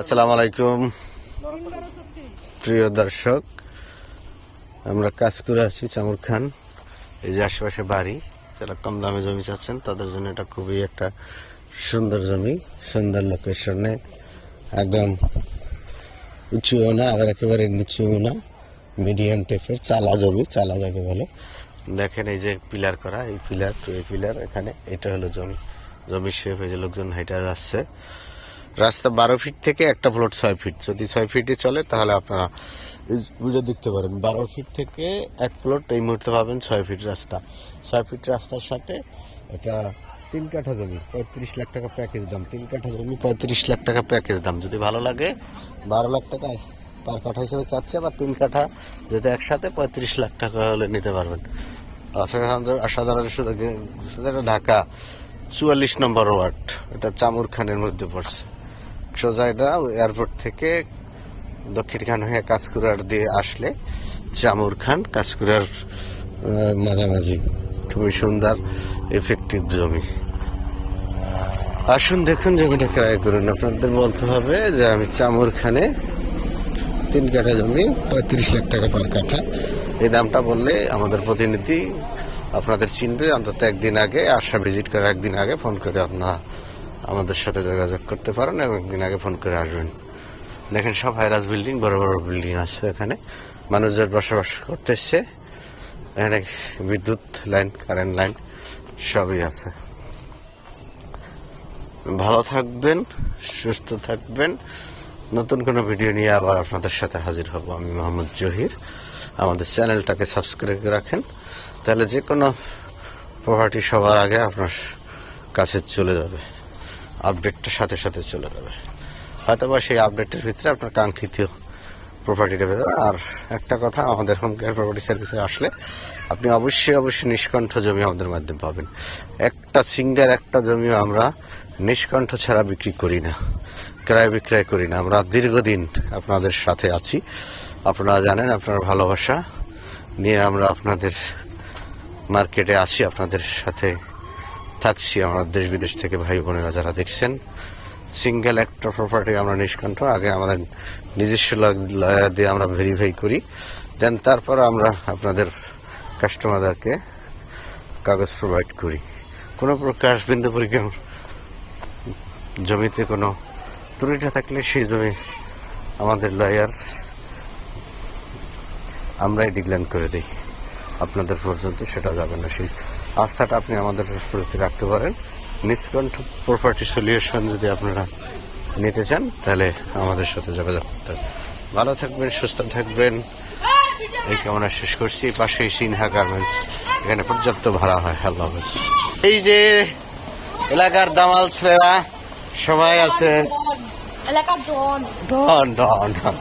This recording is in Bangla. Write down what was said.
আসসালামু আলাইকুম। প্রিয় দর্শক, আমরা কাজ করে আছি, চামুর খান। এই যে আশেপাশে বাড়ি, যারা কম দামে জমি চাচ্ছেন, তাদের জন্য এটা খুবই একটা সুন্দর জমি, সুন্দর লোকেশনে একদম উঁচুও না আবার একেবারে নিচুও না মিডিয়াম টাইপের চালা জমি, চালা যাকে বলে। দেখেন এই যে পিলার করা, এই পিলার এই পিলার এখানে, এটা হলো জমি। জমির শেপ হয়ে লোকজন হেঁটে যাচ্ছে। রাস্তা বারো ফিট থেকে একটা প্লট ছয় ফিট যদি ছয় ফিটে চলে, তাহলে আপনারা বুঝে দেখতে পারেন। বারো ফিট থেকে এক প্লট এই মুহূর্তে পাবেন ছয় ফিট রাস্তা। ছয় ফিট রাস্তার সাথে এটা তিন কাঠা জমি, পঁয়ত্রিশ লাখ টাকা প্যাকেজ দাম। তিন কাঠা জমি, পঁয়ত্রিশ লাখ টাকা প্যাকেজ দাম। যদি ভালো লাগে, বারো লাখ টাকা পার কাঠা হিসেবে চাচ্ছে বা তিন কাঠা যদি একসাথে, পঁয়ত্রিশ লাখ টাকা হলে নিতে পারবেন। অসাধারণ শুধু ঢাকা, চুয়াল্লিশ নম্বর ওয়ার্ড। এটা চামুর খানের মধ্যে পড়ছে। সোজা এটা এয়ারপোর্ট থেকে দক্ষিণ খান হয়ে কাজকুরার দিয়ে আসলে চামুর খান আহ, মাঝামাঝি খুবই সুন্দর এফেক্টিভ জমি। আসুন দেখুন জমিটা ক্রয় করুন। আপনাদের বলতে হবে যে আমি চামুর খানে তিন কাঠা জমি পঁয়ত্রিশ লাখ টাকা পার কাঠা। এই দামটা বললে আমাদের প্রতিনিধি আপনাদের চিনবে। অন্তত একদিন আগে আসা ভিজিট করার একদিন আগে ফোন করে আপনারা আমাদের সাথে যোগাযোগ করতে পারেন এবং একদিন আগে ফোন করে আসবেন। দেখেন, সব হাইরাস বিল্ডিং বড় বড় বিল্ডিং আছে এখানে। মানুষজন বসবাস করতে এসছে এখানে বিদ্যুৎ লাইন কারেন্ট লাইন, সবই আছে। ভালো থাকবেন, সুস্থ থাকবেন। নতুন কোনো ভিডিও নিয়ে আবার আপনাদের সাথে হাজির হব আমি মোহাম্মদ জহির। আমাদের চ্যানেলটাকে সাবস্ক্রাইব করে রাখেন। তাহলে যে কোনো প্রপার্টি সবার আগে আপনার কাছে চলে যাবে। আপডেটটা সাথে সাথে চলে যাবে। হয়তো বা সেই আপডেটের ভিতরে আপনার কাঙ্ক্ষিত প্রপার্টিটা পেতে আর একটা কথা, আমাদের হোম কেয়ার প্রপার্টি সার্ভিসে আসলে আপনি অবশ্যই অবশ্যই নিষ্কণ্ঠ জমি আমাদের মাধ্যমে পাবেন। একটা সিঙ্গার একটা জমিও আমরা নিষ্কণ্ঠ ছাড়া বিক্রি করি না, ক্রয় বিক্রয় করি না। আমরা দীর্ঘদিন আপনাদের সাথে আছি। আপনারা জানেন, আপনার ভালোবাসা নিয়ে আমরা আপনাদের মার্কেটে আসি আপনাদের সাথে থাকছি আমরা দেশ বিদেশ থেকে ভাই বোনেরা যারা দেখছেন। সিঙ্গেল একটা প্রপার্টি আমরা নিষ্কণ্ঠ। আগে আমাদের নিজস্ব লয়ার দিয়ে আমরা ভেরিফাই করি। দেন তারপর আমরা আপনাদের কাস্টমারদেরকে কাগজ প্রোভাইড করি। কোনো প্রকার বিন্দু পরীক্ষা জমিতে কোনো ত্রুটিটা থাকলে সেই জমি আমাদের লয়ার আমরাই ডিক্লেন করে দিই। আপনাদের পর্যন্ত সেটা যাবে না। সেই আস্থাটা আপনি আমাদের প্রতি রাখতে পারেন। নিষ্কণ্ঠ প্রপার্টি সলিউশন যদি আপনারা নিতে চান তাহলে আমাদের সাথে যোগাযোগ করতে হবে। ভালো থাকবেন সুস্থ থাকবেন। এই কামনা শেষ করছি। পাশেই সিনহা গার্মেন্টস এখানে পর্যাপ্ত ভাড়া হয়। আল্লাহ হাফেজ। এই যে এলাকার দামাল ছেলেরা সবাই আছে। এলাকার ডন ডন ডন।